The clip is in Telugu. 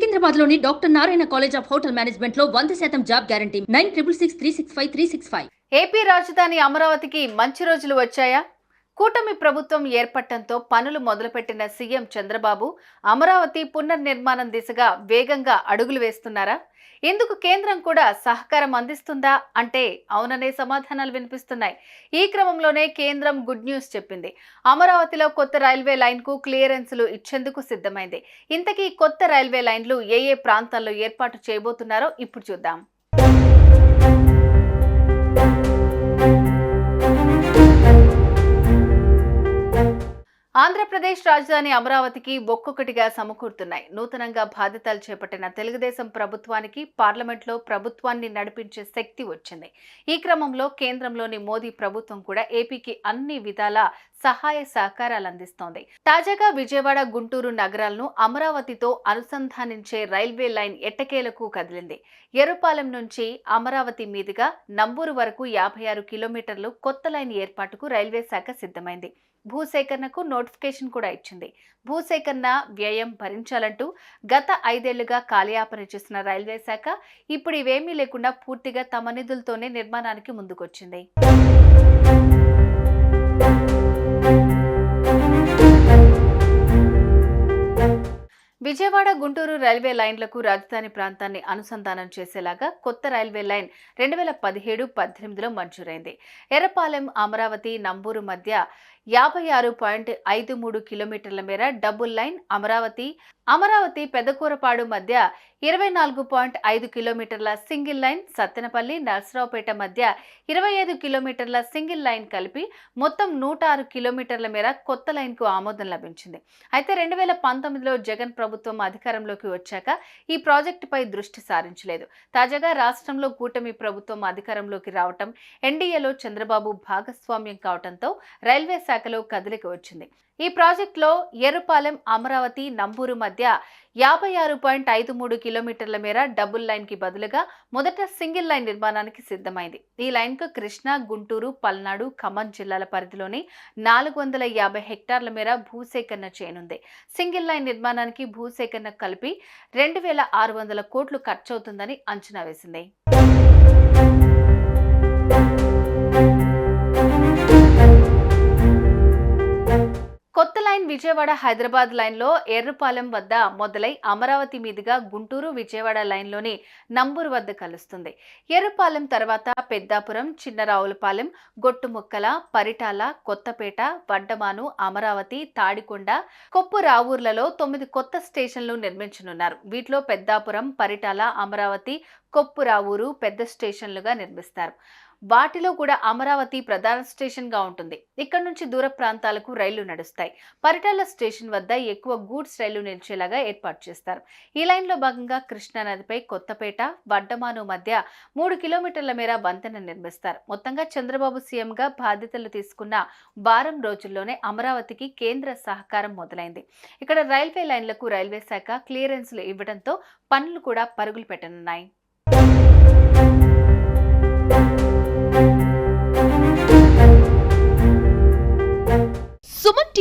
సికింద్రాబాద్లోని doctor Narayana college of hotel మేనేజ్మెంట్లో వంద శాతం job guarantee. Nine triple six three six five three six five. AP రాజధాని అమరావతికి మంచి రోజులు వచ్చాయా? కూటమి ప్రభుత్వం ఏర్పడటంతో పనులు మొదలుపెట్టిన సీఎం చంద్రబాబు అమరావతి పునర్నిర్మాణం దిశగా వేగంగా అడుగులు వేస్తున్నారా? ఇందుకు కేంద్రం కూడా సహకారం అందిస్తుందా? అంటే అవుననే సమాధానాలు వినిపిస్తున్నాయి. ఈ క్రమంలోనే కేంద్రం గుడ్ న్యూస్ చెప్పింది. అమరావతిలో కొత్త రైల్వే లైన్కు క్లియరెన్సులు ఇచ్చేందుకు సిద్ధమైంది. ఇంతకీ కొత్త రైల్వే లైన్లు ఏ ఏ ప్రాంతాల్లో ఏర్పాటు చేయబోతున్నారో ఇప్పుడు చూద్దాం. ఆంధ్రప్రదేశ్ రాజధాని అమరావతికి ఒక్కొక్కటిగా సమకూరుతున్నాయి. నూతనంగా బాధ్యతలు చేపట్టిన తెలుగుదేశం ప్రభుత్వానికి పార్లమెంట్లో ప్రభుత్వాన్ని నడిపించే శక్తి వచ్చింది. ఈ క్రమంలో కేంద్రంలోని మోదీ ప్రభుత్వం కూడా ఏపీకి అన్ని విధాల సహాయ సహకారాలు అందిస్తోంది. తాజాగా విజయవాడ గుంటూరు నగరాలను అమరావతితో అనుసంధానించే రైల్వే లైన్ ఎట్టకేలకు కదిలింది. ఎరుపాలెం నుంచి అమరావతి మీదుగా నంబూరు వరకు యాభై ఆరు కిలోమీటర్లు కొత్త లైన్ ఏర్పాటుకు రైల్వే శాఖ సిద్ధమైంది. భూసేకరణకు నోటిఫికేషన్ కూడా ఇచ్చింది. భూసేకరణ వ్యయం భరించాలంటూ గత ఐదేళ్ళుగా కాలయాపన చేసిన రైల్వే శాఖ ఇప్పుడు ఇవేమీ లేకుండా పూర్తిగా తమ నిధులతోనే నిర్మాణానికి ముందుకొచ్చింది. విజయవాడ గుంటూరు రైల్వే లైన్లకు రాజధాని ప్రాంతాన్ని అనుసంధానం చేసేలాగా కొత్త రైల్వే లైన్ రెండు వేల పదిహేడు పద్దెనిమిదిలో మంజూరైంది. ఎర్రపాలెం అమరావతి నంబూరు మధ్య యాభై ఆరు పాయింట్ ఐదు మూడు కిలోమీటర్ల మేర డబుల్ లైన్ అమరావతి అమరావతి పెదకూరపాడు మధ్య ఇరవై నాలుగు పాయింట్ ఐదు కిలోమీటర్ల సింగిల్ లైన్ సత్తెనపల్లి నర్సరావుపేట మధ్య ఇరవై ఐదు కిలోమీటర్ల సింగిల్ లైన్ కలిపి మొత్తం నూట ఆరు కిలోమీటర్ల మేర కొత్త లైన్కు ఆమోదం లభించింది. అయితే రెండు వేల పంతొమ్మిదిలో జగన్ ప్రభుత్వం అధికారంలోకి వచ్చాక ఈ ప్రాజెక్టుపై దృష్టి సారించలేదు. తాజాగా రాష్ట్రంలో కూటమి ప్రభుత్వం అధికారంలోకి రావటం ఎన్డీఏలో చంద్రబాబు భాగస్వామ్యం కావడంతో రైల్వే శాఖలో కదలిక వచ్చింది. ఈ ప్రాజెక్టులో ఎర్రపాలెం అమరావతి నంబూరు మధ్య యాభై ఆరు పాయింట్ ఐదు మూడు కిలోమీటర్ల మేర డబుల్ లైన్కి బదులుగా మొదట సింగిల్ లైన్ నిర్మాణానికి సిద్ధమైంది. ఈ లైన్కు కృష్ణా గుంటూరు పల్నాడు ఖమ్మం జిల్లాల పరిధిలోని నాలుగు వందల యాభై హెక్టార్ల మేర భూసేకరణ చేయనుంది. సింగిల్ లైన్ నిర్మాణానికి భూసేకరణ కలిపి రెండు వేల ఆరు వందల కోట్లు ఖర్చవుతుందని అంచనా వేసింది. లైన్ విజయవాడ హైదరాబాద్ లైన్లో ఎర్రపాలెం వద్ద మొదలై అమరావతి మీదుగా గుంటూరు విజయవాడ లైన్లోని నంబూరు వద్ద కలుస్తుంది. ఎర్రపాలెం తర్వాత పెద్దాపురం చిన్నరావులపాలెం గొట్టుముక్కల పరిటాల కొత్తపేట వడ్డమాను అమరావతి తాడికొండ కొప్పు రావూర్లలో తొమ్మిది కొత్త స్టేషన్లు నిర్మించనున్నారు. వీటిలో పెద్దాపురం పరిటాల అమరావతి కొప్పు రావూరు పెద్ద స్టేషన్లుగా నిర్మిస్తారు. వాటిలో కూడా అమరావతి ప్రధాన స్టేషన్గా ఉంటుంది. ఇక్కడ నుంచి దూర ప్రాంతాలకు రైళ్ళు నడుస్తాయి. పరిటాల స్టేషన్ వద్ద ఎక్కువ గూడ్స్ రైళ్ళు నిలిచేలాగా ఏర్పాటు చేస్తారు. ఈ లైన్లో భాగంగా కృష్ణా నదిపై కొత్తపేట వడ్డమాను మధ్య మూడు కిలోమీటర్ల మేర వంతెన నిర్మిస్తారు. మొత్తంగా చంద్రబాబు సీఎం గా బాధ్యతలు తీసుకున్న వారం రోజుల్లోనే అమరావతికి కేంద్ర సహకారం మొదలైంది. ఇక్కడ రైల్వే లైన్లకు రైల్వే శాఖ క్లియరెన్స్లు ఇవ్వడంతో పనులు కూడా పరుగులు పెట్టనున్నాయి.